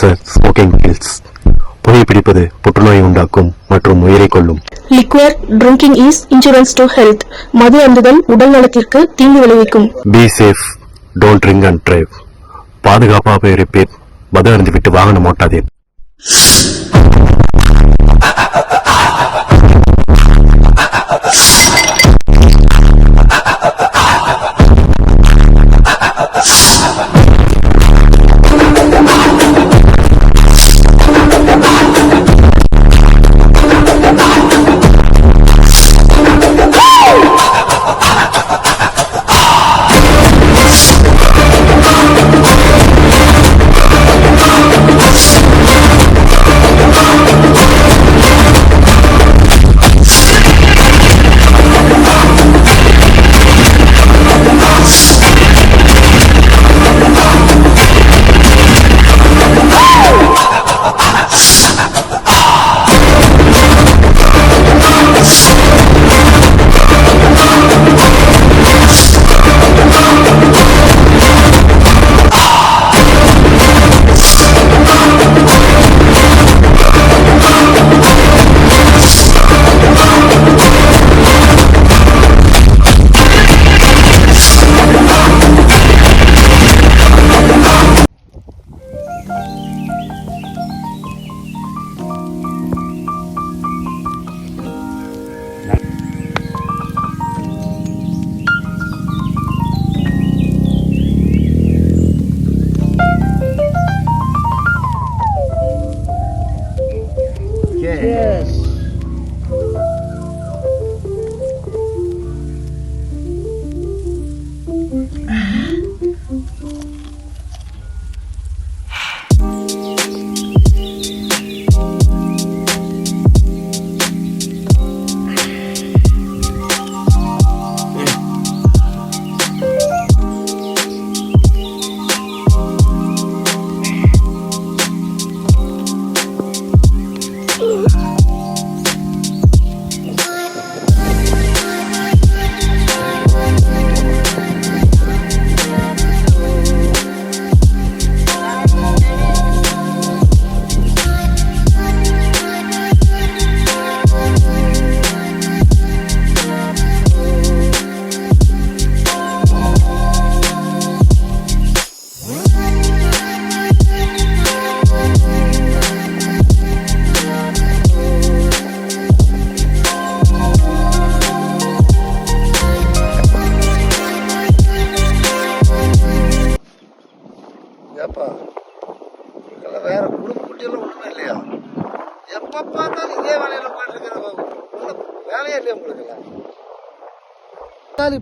Cancer smoking kills புகைப்பிடிப்பது புற்றுநோய் உண்டாக்கும் மற்றும் உயிரை கொல்லும். Liquor drinking is injurious to health மது அருந்துதல் உடல் நலத்திற்கு தீங்கு விளைவிக்கும். Be safe don't drink and drive பாதுகாப்பாக இருப்பேன் மது அருந்து விட்டு வாகனம் ஓட்டாதீர்.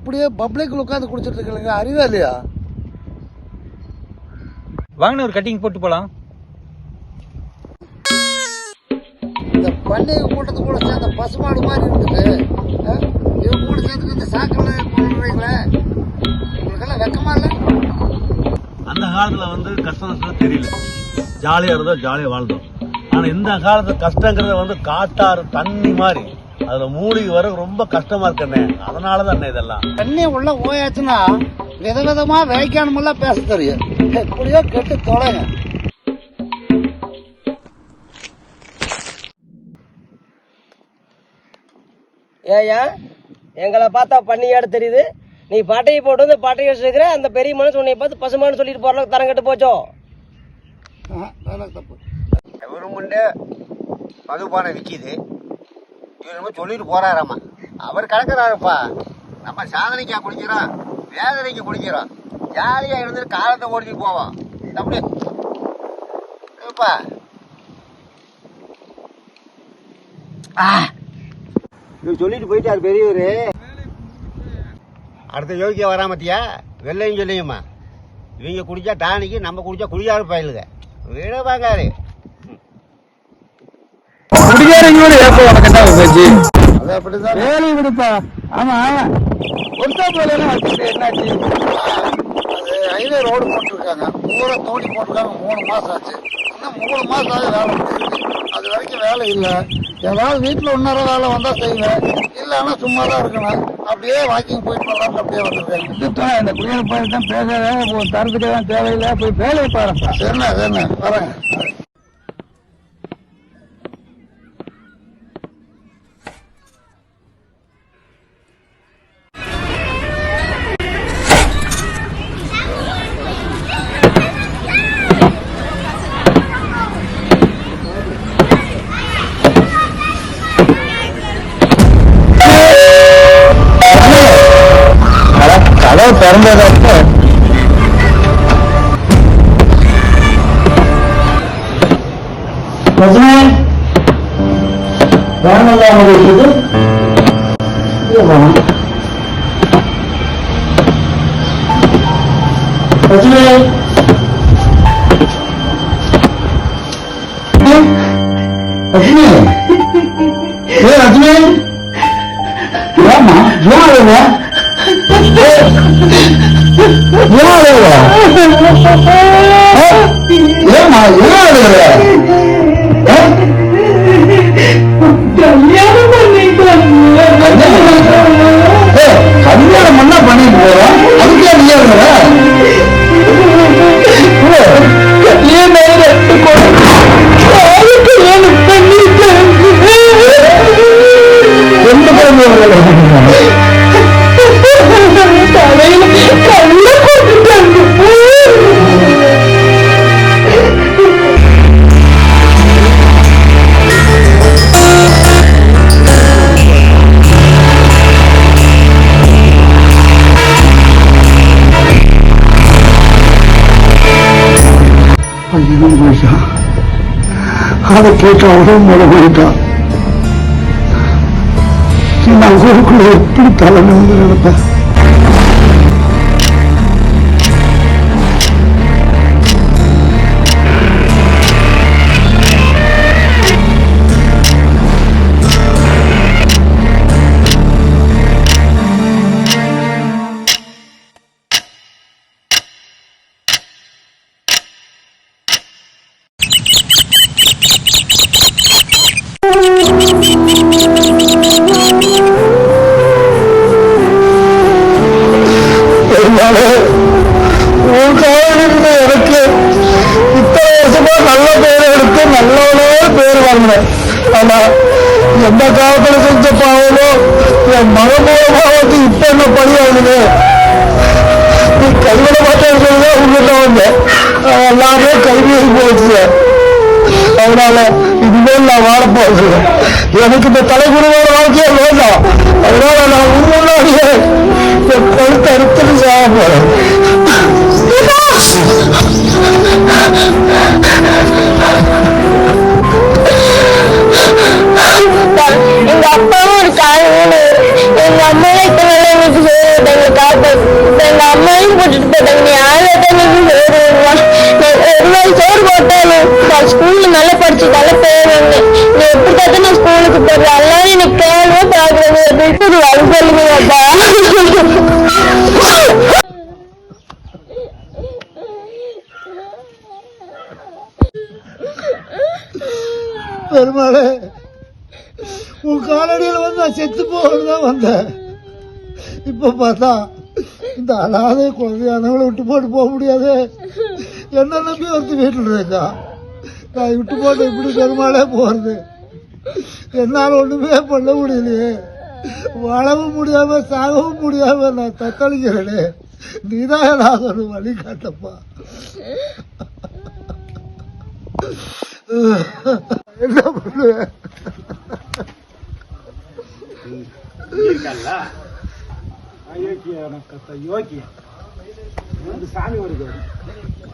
பார்த்தாலும் இப்படியே பப்ளிக்ல உட்காந்து குடிச்சிட்டு இருக்கீங்க அறிவே இல்லையா? வாங்கின ஒரு கட்டிங் போட்டு போலாம். இந்த பண்டிகை கூட்டத்து கூட சேர்ந்த பசுமாடு மாதிரி இருந்துட்டு ஆ, இவங்க கூட சேர்ந்துட்டு இந்த சாக்கில் போடுறீங்களே? உங்களுக்கெல்லாம் வெக்கமா இல்லை? அந்த காலத்துல வந்து கஷ்டம் நஷ்டம் தெரியல. ஜாலியா இருந்தோம் ஜாலியா வாழ்ந்தோம். ஆனா இந்த காலத்துல கஷ்டங்கிறத வந்து காட்டாறு தண்ணி மாதிரி. அதுல மூழ்கி வர ரொம்ப கஷ்டமா இருக்கண்ணே அதனாலதான் அண்ணே இதெல்லாம். தண்ணி உள்ள ஓயாச்சுன்னா விதவிதமா வேய்க்கானமெல்லாம் பேச தெரியும். எப்படியோ கெட்டு தொலைங்க. ஏயா எங்களை பார்த்தா பண்ணியாடு தெரியுது. நீ பாட்டையை போட்டு வந்து பாட்டையை வச்சிருக்கிற அந்த பெரிய மனுஷன் உன்னை பார்த்து பசுமான்னு சொல்லிட்டு போற அளவுக்கு தரம் கட்டு போச்சோ? தப்பு. இவரும் முன்னே மதுபானம் விற்கிது என்னமோ சொல்லிட்டு போறாராமா. அவர் கலக்கிறாருப்பா. நம்ம சாதனைக்கா குடிக்கிறோம் வேதனைக்கு குடிக்கிறோம். ஜாலியாக இருந்துட்டு காலத்தை ஓடிட்டு போவோம். அப்படி ஆ. சொல்லிட்டு போயிட்டார் பெரியவர். அடுத்த யோகியா வராமத்தியா வெள்ளையும் சொல்லியுமா? இவங்க குடிச்சா டானிக்கு நம்ம குடிச்சா குடியாரு பயிலுங்க. பாக்காரு வாங்காரு அது அப்படிதான். வேலையை விடுப்பா. ஆமா. ஒருத்தா போல என்னாச்சு? ஹைவே ரோடு போட்டிருக்காங்க. ஊரை தோண்டி போட்டிருக்காங்க. மூணு மாசம் ஆச்சு. இன்னும் மூணு மாசம் ஆகுது வேலை அது வரைக்கும் வேலை இல்லை. ஏதாவது வீட்டில் இன்னொரு வேலை வந்தால் செய்வேன். இல்லைன்னா சும்மா தான் இருக்கணும். அப்படியே வாக்கிங் போயிட்டு வரலாம்னு அப்படியே வந்துருக்கேன். இந்த குடியிருப்பு போய் தான் பேசாத தரத்துக்கு தான் தேவையில்லை. போய் வேலையை பாருப்பா. சரிண்ணே சரிண்ணே வரேங்க Hazırlayın. Ben neler mi geçirdim? Yılmanım. Hazırlayın. Hazırlayın. Ne hazırlayın? Yapma. Ne var öyle? Ne var அதை கேட்டு அவரும் முறை போயிட்டான். நான் ஊருக்குள்ள எப்படி தலைமை வந்து நினைப்பேன் அதனால இனிமேல் நான் வாழப்போகிறேன் எனக்கு இந்த தலைமுறையோட வாழ்க்கையே வேண்டாம். அதனால நான் உன் முன்னாடியே என் கழுத்தை அறுத்துட்டு சாக போறேன். எங்க அப்பாவும் ஒரு காரணம். எங்க அம்மாவும் இப்ப நல்லா எனக்கு எங்க எங்க அம்மாவையும் போட்டுட்டு போட்டாங்க வந்தேன் இப்போ பார்த்தா இந்த அனாதை குழந்தையானவங்கள விட்டு போட்டு போக முடியாது. என்ன நம்பி வந்து வீட்டில் இருக்கா? நான் விட்டு போட்டு இப்படி பெருமாளே போகிறது என்னால் ஒன்றுமே பண்ண முடியலையே. வாழவும் முடியாம சாகவும் முடியாம நான் தத்தளிக்கிறேனே. நீதான் நான் ஒரு வழி காட்டப்பா. என்ன பண்ணுவேன்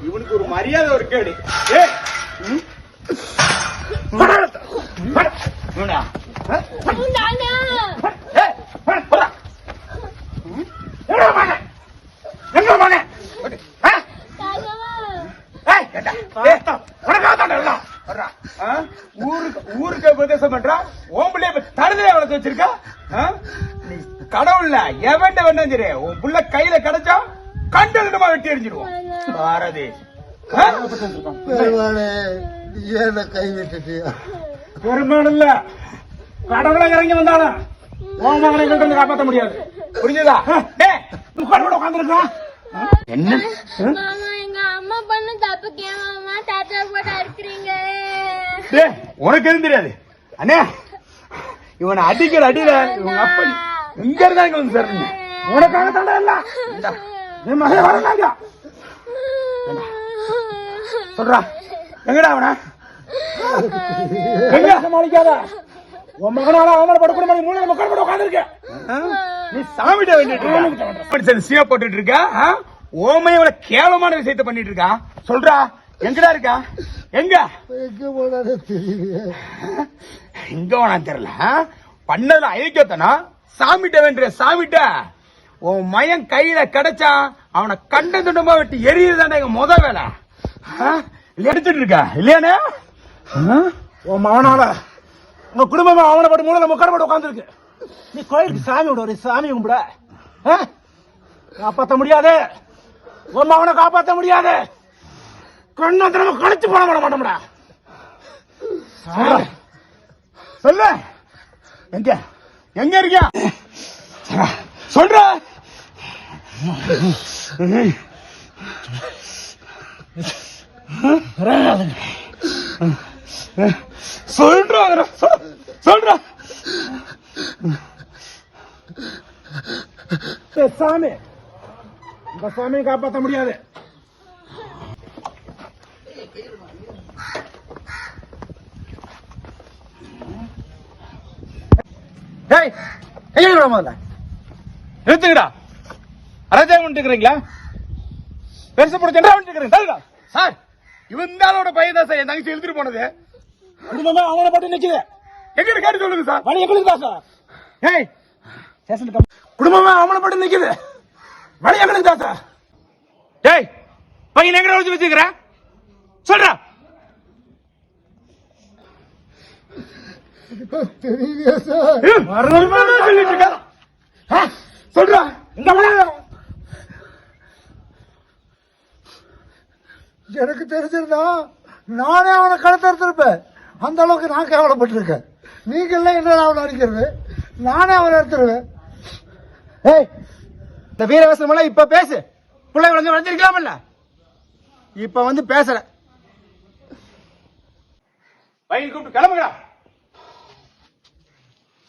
இவனுக்கு ஒரு மரியாதை ஒரு கேடு. ஊருக்கு கை விட்டுட்டியா பெருமாள் இல்ல. கடவுளை இறங்கி வந்தாலும் உன் மகனை கிட்ட இருந்து காப்பாற்ற முடியாது. புரிஞ்சுதா? டேய் உட்கார்ந்து உட்காந்துருக்கான் என்ன? மாமா எங்க அம்மா பண்ண தப்புக்கு ஏன் மாமா? தாத்தா போட்டு அறுக்குறீங்க டேய் உனக்கு எதுவும் தெரியாது. அண்ணே இவனை அடிக்கிற அடியில இவங்க அப்பா எங்க இருந்தா இங்க வந்து சேருங்க உனக்காக தண்டை இல்ல. மகன் வரலாங்க. சொல்றா. எங்கடா அவன? எங்க? சமாளிக்காத. உன் மகனால அவமானப்பட குடும்பம் மூணு மக்கள் கூட உட்காந்துருக்க நீ சாமிட்ட வேண்டிட்டு சீவ போட்டுட்டு இருக்க? ஆ? ஓமையோட கேவலமான விஷயத்தை பண்ணிட்டு இருக்கா? சொல்றா. எங்கடா இருக்கா? எங்க? எங்க போனாலே தெரியல. எங்க வேணா தெரியல? பண்ணதுல ஐக்கியத்தனா சாமிட்ட வேண்டிய சாமிட்ட உன் மயன் கையில கிடைச்சா அவனை கண்ட துண்டமா வெட்டி எரியுதானே எங்க முத வேலை. எடுத்துட்டு இருக்கா? இல்லையானே? உன் மகனால. உங்க குடும்பமே அவனை பட்டு மூணு முக்கடை போட்டு உட்காந்துருக்கு நீ கோயிலுக்கு சாமி விட ஒரு சாமி கும்பிட. ஆ? காப்பாத்த முடியாது. உன் மகனை காப்பாத்த முடியாது. கண்ணா தினமும் கழிச்சு போன பண்ண மாட்டோம்டா சொல்லு. எங்க? எங்க இருக்கியா? சொல்ற. சொல்றா சொல்ற. சாமி. இந்த சாமியை காப்பாற்ற முடியாது. நிறுத்துங்கடா. அராஜகம் பண்ணிட்டுக்கிறீங்களா பெருசு போட ஜெண்டா பண்ணிட்டுக்கிறீங்க தள்ளுடா. சார் இவன் பையன் தான் சார் என் தங்கச்சி எழுதிட்டு போனது. குடும்பமே அவனை பட்டு நிக்குது. எங்க கேட்டு சொல்லுங்க சார். வழி எங்களுக்கு தான் சார். ஏய் ஸ்டேஷனுக்கு குடும்பமே அவனை பட்டு நிக்குது. வழி எங்களுக்கு தான் சார். டேய் பையன் எங்கடா ஒழிச்சு வச்சுக்கிற? சொல்றா. தெரியலையா சார்? சொல்லிட்டு இருக்கா? சொல்றா. இந்த எனக்கு தெரிஞ்சிருந்தா நானே அவனை கடத்தெடுத்திருப்பேன் அந்த அளவுக்கு நான் கேவலப்பட்டிருக்கேன். நீங்க எல்லாம் என்ன அவனை அடிக்கிறது? நானே அவனை எடுத்துருவேன். ஏய் இந்த வீரவசனம் எல்லாம் இப்ப பேசு. பிள்ளை விளைஞ்சு விளைஞ்சிருக்கலாம்ல இப்ப வந்து பேசல. பையன் கூப்பிட்டு கிளம்புங்கடா.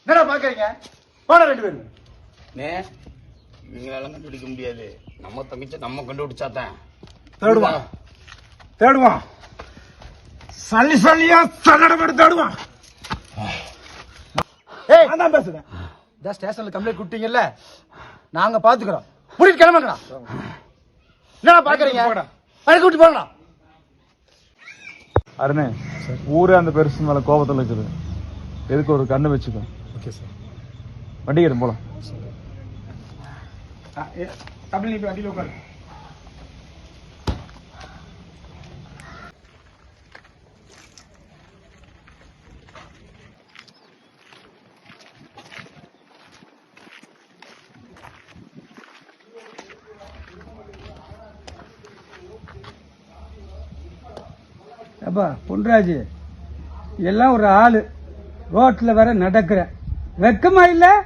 என்னடா பாக்குறீங்க? போன ரெண்டு பேரும். இவங்களால கண்டுபிடிக்க முடியாது. நம்ம தங்கச்சி நம்ம கண்டுபிடிச்சாதான். தேடுவான். தேடுவான். சல்லி சல்லியா சல்லடம் எடுத்து தேடுவான் ஏய். நான் தான் பேசுறேன். இந்த ஸ்டேஷன்ல கம்ப்ளைண்ட் கொடுத்தீங்கல்ல? நாங்க பாத்துக்கிறோம். புடிட்டு கிளம்புங்கடா. என்னடா பாக்குறீங்க? அதை கூட்டி போங்கடா. அருணே ஊரே அந்த பெருசு மேல கோபத்துல இருக்குது. எதுக்கு ஒரு கண்ணு வச்சுக்கோ. ஓகே சார் வண்டிக்கிறேன் போலாம். தமிழ் நீ அடியில் உட்காரு. அப்பா பொன்ராஜ். எல்லாம் ஒரு ஆளு. ரோட்ல வேற நடக்கிற. வெக்கமா இல்ல.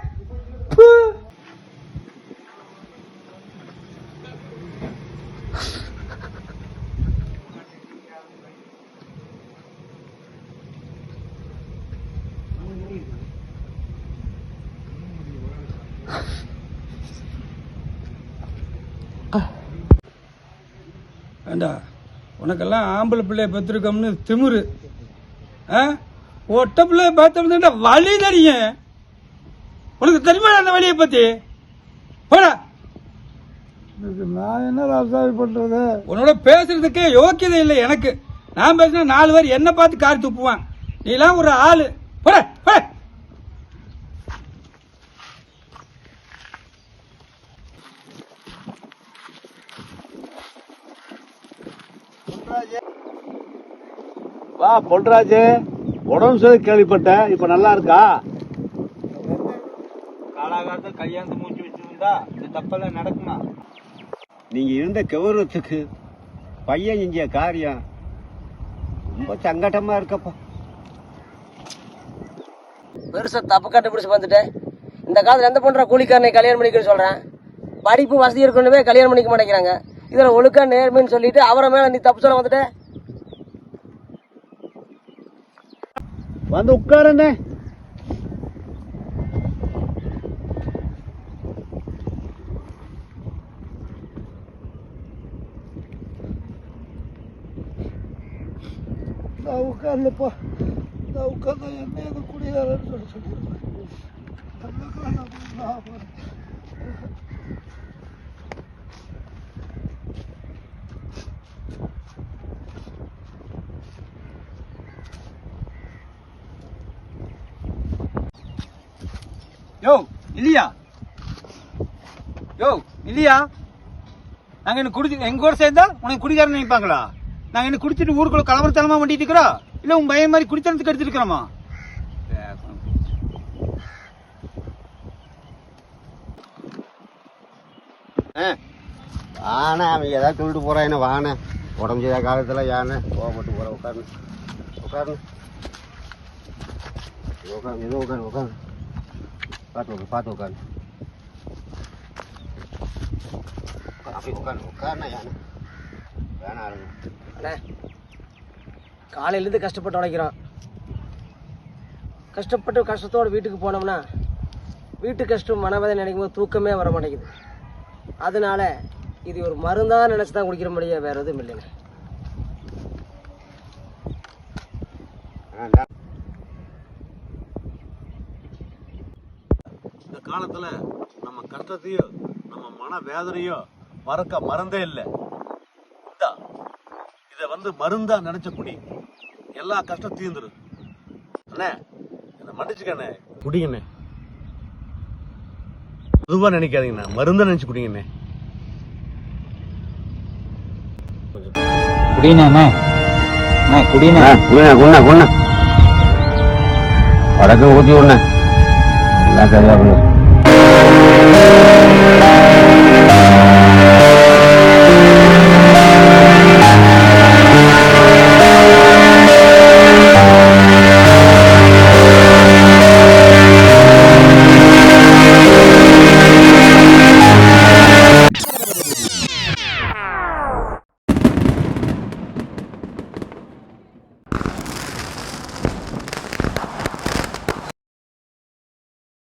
ஏண்டா? உனக்கெல்லாம் ஆம்பளை பிள்ளைய பெற்றிருக்கோம்னு திமிரு. ஆ? ஒட்ட பிள்ளைய பார்த்தோம்னா வழி தெரியும் உனக்கு தெரியுமா அந்த வழியை பத்தி? போடா. நான் என்ன ராசாவி பண்றது? உன்னோட பேசுறதுக்கே யோக்கியதை இல்லை எனக்கு. நான் பேசினா நாலு பேர் என்ன பார்த்து காரி துப்புவான். நீலாம் ஒரு ஆளு. போட. வா பொன்ராஜ் உடம்பு சரி கேள்விப்பட்டேன். இப்ப நல்லா இருக்கா? காலாகாலத்தை கையாந்து மூச்சு வச்சிருந்தா இந்த தப்பெல்லாம் நடக்குமா? நீங்க இருந்த கௌரவத்துக்கு பையன் செஞ்ச காரியம். ரொம்ப சங்கடமா இருக்கப்பா. பெருசா தப்பு கண்டுபிடிச்சு வந்துட்டேன். இந்த காலத்துல எந்த பொண்ணா கூலிக்காரனை கல்யாணம் பண்ணிக்கன்னு சொல்றேன்? படிப்பு வசதி இருக்கணுமே கல்யாணம் பண்ணிக்க மாட்டேங்கிறாங்க. இதுல ஒழுக்கா நேர்மைன்னு சொல்லிட்டு அவரை மேல நீ தப்பு சொல்ல வந்துட்ட? வந்து உட்காருண்ணே நான் உட்கார்லப்பா நான் உட்கார்ந்தா என்ன இது குடியாரன்னு சொல்லி சொல்லிடுவேன் அந்த காலம் நான் போறேன். யோ இல்லையா? யோ இல்லையா? நாங்க என்ன குடி எங்க கூட சேர்ந்தா உனக்கு குடிக்காரன் நினைப்பாங்களா? நாங்க என்ன குடிச்சிட்டு ஊருக்குள்ள கலவரத்தனமா வண்டிட்டு இருக்கிறோம்? இல்ல உன் பையன் மாதிரி குடித்தனத்துக்கு எடுத்துட்டு இருக்கிறோமா? வானே அவன் ஏதாவது சொல்லிட்டு போறான் என்ன வானே உடம்பு செய்யாத காலத்துல யானை கோவப்பட்டு போற உட்காரு. உட்காரு. உட்காரு எதுவும் உட்காரு உட்காரு. பார்த்து பார்த்து உட்காரு அப்படி உட்காரு உட்காருண்ணா யானை வேணாம் ஆளுங்க அண்ணே காலையில இருந்து கஷ்டப்பட்டு உழைக்கிறோம். கஷ்டப்பட்டு கஷ்டத்தோட வீட்டுக்கு போனோம்னா வீட்டு கஷ்டம் மனவதை நினைக்கும் போது தூக்கமே வர மாட்டேங்குது. அதனால இது ஒரு மருந்தா நினைச்சு தான் குடிக்கிற முடியும் வேற எதுவும் இல்லைண்ணே வேண்டாம் இந்த காலத்துல நம்ம கஷ்டத்தையோ நம்ம மன வேதனையோ மறக்க மறந்தே இல்லை. இத வந்து மருந்தா நினைச்ச குடி. எல்லா கஷ்டம் தீர்ந்துரும் அண்ணே என்ன மன்னிச்சுக்கண்ணே குடிங்கண்ணே. பொதுவா நினைக்காதீங்கண்ணா மருந்தா நினைச்சு குடிங்கண்ணே. வடக்கு ஊற்றி விடுண்ணே. எல்லாம் சரியா Thank you.